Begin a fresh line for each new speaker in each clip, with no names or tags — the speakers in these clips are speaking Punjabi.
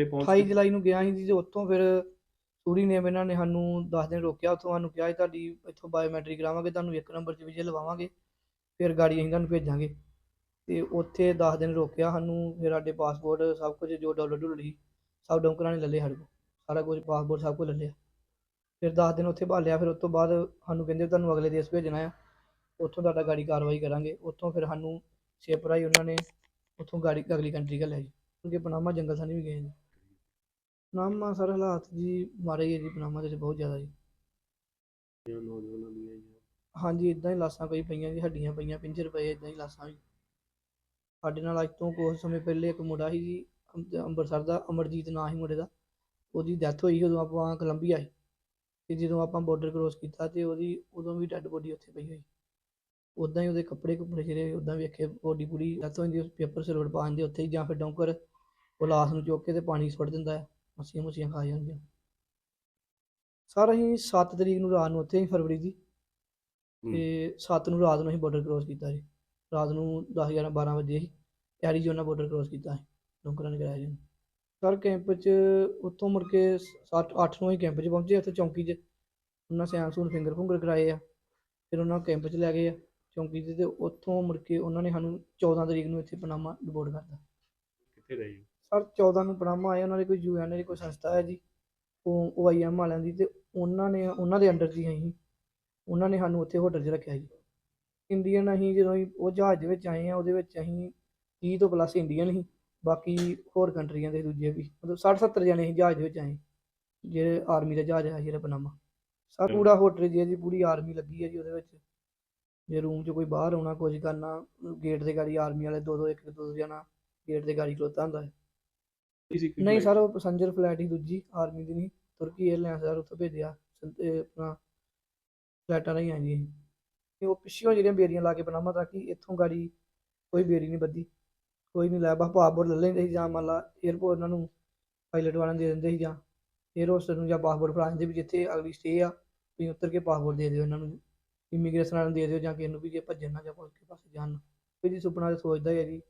ਉੱਥੇ ਪਹੁੰਚ
28 ਜੁਲਾਈ ਨੂੰ ਗਿਆ ਸੀ ਜੀ ਤੇ ਉੱਥੋਂ ਫਿਰ ਸੂਰੀ ਨੇ ਇਹਨਾਂ ਨੇ ਸਾਨੂੰ 10 ਦਿਨ ਰੋਕਿਆ। ਉੱਥੋਂ ਸਾਨੂੰ ਕਿਹਾ ਸੀ ਤੁਹਾਡੀ ਇੱਥੋਂ ਬਾਇਓਮੈਟ੍ਰਿਕ ਕਰਾਵਾਂਗੇ ਤੁਹਾਨੂੰ ਇੱਕ ਨੰਬਰ 'ਚ ਵਿਜੇ ਲਵਾਵਾਂਗੇ ਫਿਰ ਗਾੜੀ ਅਸੀਂ ਤੁਹਾਨੂੰ ਭੇਜਾਂਗੇ। ਤੇ ਉੱਥੇ 10 ਦਿਨ ਰੋਕਿਆ ਸਾਨੂੰ ਫਿਰ ਸਾਡੇ ਪਾਸਪੋਰਟ ਸਭ ਕੁਝ ਜੋ ਡਾਲਰ ਡੁਲਰ ਸੀ ਸਭ ਡੌਂਕਰਾਂ ਨੇ ਲੈ ਲਏ ਸਾਡੇ ਕੋਲ। ਸਾਰਾ ਕੁਝ ਪਾਸਪੋਰਟ ਸਭ ਕੁਝ ਲੈ ਲਿਆ। ਫਿਰ 10 ਦਿਨ ਉੱਥੇ ਭਾਲਿਆ ਫਿਰ ਉਸ ਤੋਂ ਬਾਅਦ ਸਾਨੂੰ ਕਹਿੰਦੇ ਤੁਹਾਨੂੰ ਅਗਲੇ ਦੇਸ਼ ਭੇਜਣਾ ਆ। ਉੱਥੋਂ ਤੁਹਾਡਾ ਗਾੜੀ ਕਾਰਵਾਈ ਕਰਾਂਗੇ। ਉੱਥੋਂ ਫਿਰ ਸਾਨੂੰ ਛੇਪਰਾ ਹੀ ਉਹਨਾਂ ਨੇ ਉੱਥੋਂ ਗਾੜੀ ਅਗਲੀ ਕੰਟਰੀ ਘੱਲਿਆ ਲਿਆ ਜੀ ਕਿਉਂਕਿ ਪਨਾਮਾ ਜੰਗਲ ਸਾਨੀ ਵੀ ਗਏ ਜੀ। ਪਨਾਮਾ ਸਰ ਹਾਲਾਤ ਜੀ ਮਾੜੇ ਹੀ ਹੈ ਜੀ ਪਨਾਮਾ ਦੇ ਵਿੱਚ ਬਹੁਤ ਜ਼ਿਆਦਾ ਜੀ।
ਦੀਆਂ ਨੌਜਵਾਨਾਂ ਦੀਆਂ ਜੀ।
ਹਾਂਜੀ ਇਦਾਂ ਹੀ ਲਾਸਾਂ ਕਈ ਪਈਆਂ ਜੀ ਹੱਡੀਆਂ ਪਈਆਂ ਪਿੰਜਰ ਪਏ ਇਦਾਂ ਹੀ ਲਾਸਾਂ ਵੀ ਸਾਡੇ ਨਾਲ ਅੱਜ ਤੋਂ ਕੁਝ ਸਮੇਂ ਪਹਿਲੇ ਇੱਕ ਮੁੰਡਾ ਸੀ ਜੀ ਅੰਮ- ਅੰਮ੍ਰਿਤਸਰ ਦਾ ਅਮਰਜੀਤ ਨਾਂ ਸੀ ਮੁੰਡੇ ਦਾ। ਉਹਦੀ ਡੈਥ ਹੋਈ ਉਦੋਂ ਆਪਾਂ ਕੋਲੰਬੀਆ ਸੀ। ਤੇ ਜਦੋਂ ਆਪਾਂ ਬਾਰਡਰ ਕ੍ਰੋਸ ਕੀਤਾ ਤੇ ਉਹਦੀ ਉਦੋਂ ਵੀ ਡੈੱਡ ਬੋਡੀ ਉੱਥੇ ਪਈ ਹੋਈ। ਉਦਾਂ ਹੀ ਉਹਦੇ ਕੱਪੜੇ ਕੁੱਪੜੇ ਜਿਹੜੇ ਉਦਾਂ ਵੇਖੇ ਬੋਡੀ ਪੂਰੀ ਡੈਥ ਹੋ ਜਾਂਦੀ ਪੇਪਰ ਸਿਲਵਰ ਪਾ ਦਿੰਦੇ ਉੱਥੇ ਹੀ ਜਾਂ ਫਿਰ ਡੌਂਕਰ ਉਹ ਲਾਸ਼ ਨੂੰ ਚੁੱਕ ਕੇ ਤੇ ਪਾਣੀ 'ਚ ਸੁੱਟ ਦਿੰਦਾ ਹੈ। ਮੱਛੀਆਂ ਮੁੱਛੀਆਂ ਖਾ ਜਾਂਦੀਆਂ ਸਰ ਅਸੀਂ 7 ਤਰੀਕ ਨੂੰ ਰਾਤ ਨੂੰ ਉੱਥੇ ਹੀ ਫਰਵਰੀ ਦੀ। ਤੇ 7 ਨੂੰ ਰਾਤ ਨੂੰ ਅਸੀਂ ਬਾਰਡਰ ਕ੍ਰੋਸ ਕੀਤਾ ਜੀ। ਰਾਤ ਨੂੰ 10 11 12 ਵਜੇ ਅਸੀਂ ਐਰੀਜ਼ੋਨਾ ਬਾਰਡਰ ਕ੍ਰੋਸ ਕੀਤਾ ਸੀ ਡੋਂਕਰਾਂ ਨੇ ਕਰਾਇਆ ਜੀ। ਸਰ ਕੈਂਪ 'ਚ ਉੱਥੋਂ ਮੁੜ ਕੇ 7 8 ਨੂੰ ਹੀ ਕੈਂਪ 'ਚ ਪਹੁੰਚੇ ਉੱਥੇ ਚੌਂਕੀ 'ਚ ਉਹਨਾਂ ਸਿਆਣ ਸੂਣ ਫਿੰਗਰ ਫੁੰਗਰ ਕਰਾਏ ਆ। ਫਿਰ ਉਹਨਾਂ ਕੈਂਪ 'ਚ ਲੈ ਗਏ ਆ ਚੌਂਕੀ ਤੇ ਉੱਥੋਂ ਮੁੜ ਕੇ ਉਹਨਾਂ ਨੇ ਸਾਨੂੰ 14 ਤਰੀਕ ਨੂੰ ਇੱਥੇ ਪਨਾਮਾ ਡਿਪੋਰਟ ਕਰਤਾ।
ਕਿੱਥੇ ਰਹੇ?
ਸਰ 14 ਨੂੰ ਪਨਾਮਾ ਆਏ, ਉਹਨਾਂ ਦੀ ਕੋਈ ਯੂਐਨ ਦੀ ਕੋਈ ਸੰਸਥਾ ਹੈ ਜੀ, ਉਹ ਓਆਈਐਮ ਵਾਲਿਆਂ ਦੀ, ਤੇ ਉਹਨਾਂ ਨੇ, ਉਹਨਾਂ ਦੇ ਅੰਡਰ 'ਚ ਅਸੀਂ, ਉਹਨਾਂ ਨੇ ਸਾਨੂੰ ਉੱਥੇ ਹੋਟਲ 'ਚ ਰੱਖਿਆ ਜੀ। ਇੰਡੀਅਨ ਅਸੀਂ ਜਦੋਂ ਅਸੀਂ ਉਹ ਜਹਾਜ਼ ਦੇ ਵਿੱਚ ਆਏ ਆ ਉਹਦੇ ਵਿੱਚ ਅਸੀਂ 30 ਤੋਂ ਪਲੱਸ ਇੰਡੀਅਨ ਸੀ, ਬਾਕੀ ਹੋਰ ਕੰਟਰੀਆਂ ਦੇ ਦੂਜੇ ਵੀ, ਮਤਲਬ 60 70 ਜਣੇ ਅਸੀਂ ਜਹਾਜ਼ ਦੇ ਵਿੱਚ ਆਏ, ਜਿਹੜੇ ਆਰਮੀ ਦਾ ਜਹਾਜ਼ ਹੈ ਜਿਹੜਾ ਪਨਾਮਾ ਸਰ ਪੂਰਾ ਹੋਟਲ ਜੀ ਜੀ, ਪੂਰੀ ਆਰਮੀ ਲੱਗੀ ਹੈ ਜੀ ਉਹਦੇ ਵਿੱਚ। ਜੇ ਰੂਮ 'ਚ ਕੋਈ ਬਾਹਰ ਆਉਣਾ, ਕੁਝ ਕਰਨਾ ਗੇਟ ਦੇ ਗਾੜੀ ਆਰਮੀ ਵਾਲੇ ਦੋ ਦੋ ਇੱਕ ਦੋ ਦੋ ਜਣਾ ਗੇਟ ਦੇ ਗਾੜੀ ਖਲੋਤਾ ਹੁੰਦਾ ਹੈ। ਨਹੀਂ ਸਰ ਉਹ ਪੈਸੰਜਰ ਫਲਾਈਟ ਹੀ ਦੂਜੀ ਆਰਮੀ ਦੀ ਨਹੀਂ ਤੁਰਕੀ 에ਅਰਲਾਈਨਸ ਦਾ ਉੱਥੇ ਭੇਜਿਆ ਸੰਤ- ਆਪਣਾ ਫਲਾਈਟਾਂ ਰਾਹੀਂ ਆਈਆਂ ਜੀ ਤੇ ਉਹ ਪਿੱਛੋਂ ਜਿਹੜੀਆਂ ਬੇਰੀਆਂ ਲਾ ਕੇ ਪਨਾਮਾ ਤਾਂ ਕਿ ਇੱਥੋਂ ਗਾੜੀ ਕੋਈ ਬੇਰੀ ਨਹੀਂ ਬੱਧੀ ਕੋਈ ਨਹੀਂ ਲਾਇਆ ਬਸ ਪਾਸਪੋਰਟ ਲੈ ਲੈਂਦੇ ਸੀ ਜਾਂ ਮੰਨ ਲਾ 에ਅਰਪੋਰਟ ਉਹਨਾਂ ਨੂੰ ਪਾਇਲਟ ਵਾਲਿਆਂ ਨੂੰ ਦੇ ਦਿੰਦੇ ਸੀ ਜਾਂ 에ਅਰ ਹੋਸਟਲ ਨੂੰ ਜਾਂ ਪਾਸਪੋਰਟ ਫੜਾ ਦਿੰਦੇ ਵੀ ਜਿੱਥੇ ਅਗਲੀ ਸਟੇ ਆ ਤੁਸੀਂ ਉਤਰ ਕੇ ਪਾਸਪੋਰਟ ਦੇ ਦਿਓ ਇਹਨਾਂ ਨੂੰ ਇਮੀਗ੍ਰੇਸ਼ਨ ਵਾਲਿਆਂ ਨੂੰ ਦੇ ਦਿਓ ਜਾਂ ਕਿਸੇ ਨੂੰ ਵੀ ਜੇ ਭੱਜਣ ਨਾ ਜਾਂ ਕੋਈ ਕਿਸੇ ਪਾਸੇ ਜਾਣ ਨਾ। ਕੋਈ ਜੀ ਸੁਪਨਾ ਤਾਂ ਸੋਚਦਾ ਹੀ ਹੈ ਜੀ।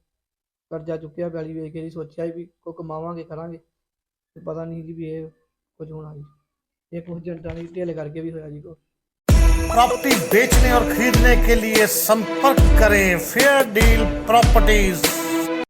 ਕਰਜ਼ਾ ਚੁੱਕਿਆ ਬੈਲੀ ਵੇਚ ਕੇ ਜੀ ਸੋਚਿਆ ਵੀ ਕੋ ਕਮਾਵਾਂਗੇ ਕਰਾਂਗੇ ਤੇ ਪਤਾ ਨਹੀਂ ਜੀ ਵੀ ਇਹ ਕੁਝ ਹੋਣਾ ਜੀ ਇਹ ਕੁਝ ਏਜੰਟਾਂ ਦੀ ਢਿੱਲ ਕਰਕੇ ਵੀ ਹੋਇਆ ਜੀ ਕੋ
प्रॉपर्टी बेचने और खरीदने के लिए संपर्क करें फेयर डील प्रॉपर्टीज